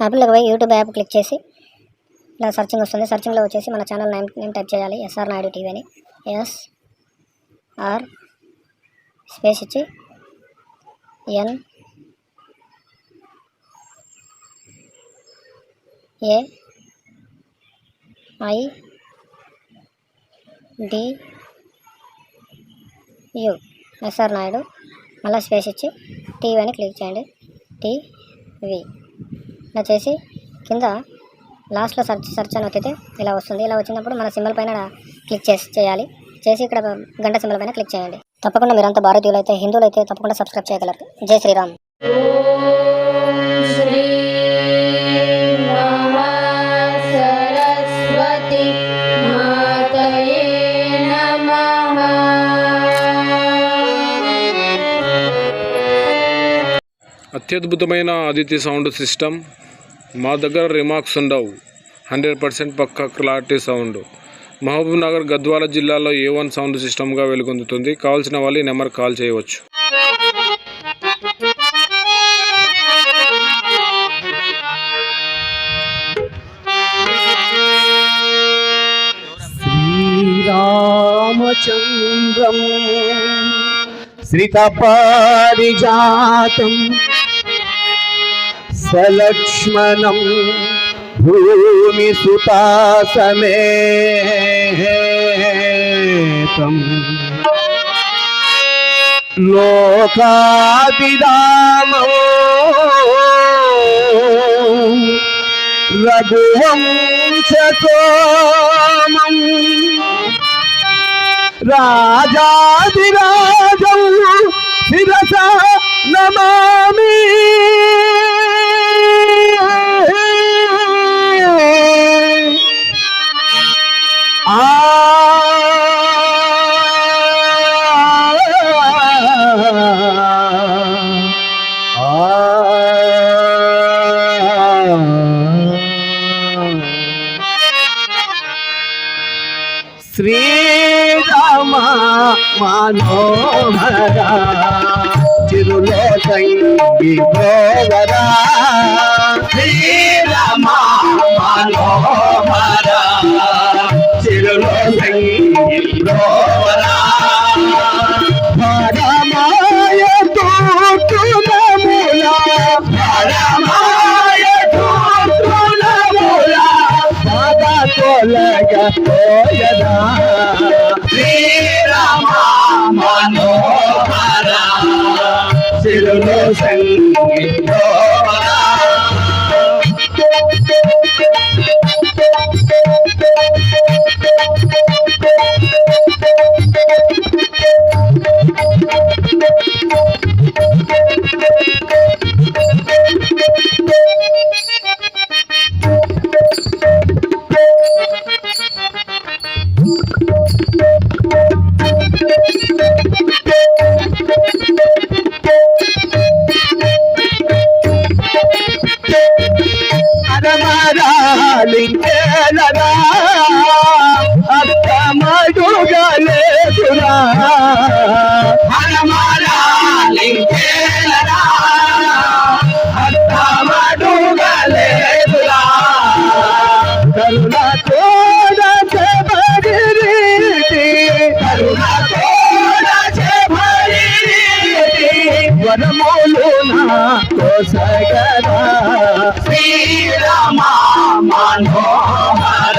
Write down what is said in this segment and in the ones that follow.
యాప్లోకి పోయి YouTube app click చేసి ఇలా సర్చింగ్ వస్తుంది. సర్చింగ్లో వచ్చేసి మన ఛానల్ నేమ్ నేమ్ టైప్ చేయాలి. ఎస్ఆర్ నాయుడు టీవీ అని. ఎస్ ఆర్ స్పేస్ ఇచ్చి N A I D U SR Naidu మళ్ళీ స్పేస్ ఇచ్చి టీవీ అని క్లిక్ చేయండి. టీవీ ఇట్లా చేసి కింద లాస్ట్లో సర్చ్ సర్చ్ అని వచ్చితే ఇలా వస్తుంది. ఇలా వచ్చినప్పుడు మన సింబల్ పైన క్లిక్ చేసి చేయాలి. చేసి ఇక్కడ గంట సింబల్ పైన క్లిక్ చేయండి. తప్పకుండా మీరంతా భారతీయులు అయితే హిందువులు అయితే తప్పకుండా సబ్స్క్రైబ్ చేయగలరు. జై శ్రీరామ్. అత్యద్భుతమైన సౌండ్ సిస్టమ్. మా దగ్గర రిమార్క్స్ ఉండవు. హండ్రెడ్ పర్సెంట్ పక్క clarity sound Mahabubnagar Gadwal జిల్లాలో ఏ వన్ సౌండ్ సిస్టమ్గా వెలుగొందుతుంది. కావాల్సిన వాళ్ళు ఈ నెంబర్ కాల్ చేయవచ్చు. శ్రీరామచంద్రం శ్రీతపారిజాతం సలక్ష్మణం భూమి సుతాసమేతం లోకాదిదామో రఘువంశోమం రాజాదిరాజం శిరస నమామి. శ్రీరామ మనోహర చిరులో సంగి బ్రోవరా అరమరాలింకేలరా వనములు నా కోసగరా శ్రీరామ మనోహర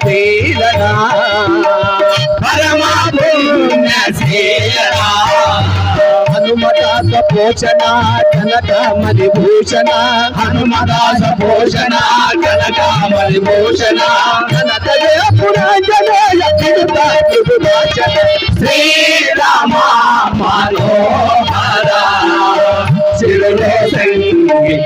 శీలనా పరమ పుణ్యశీలనా హనుమదాస పోషణ కనక మణి భూషణ. హనుమదాస పోషణ కనక మణి భూషణ. కనక పురాజన శ్రీరామ మనోహర శిరులో సంగి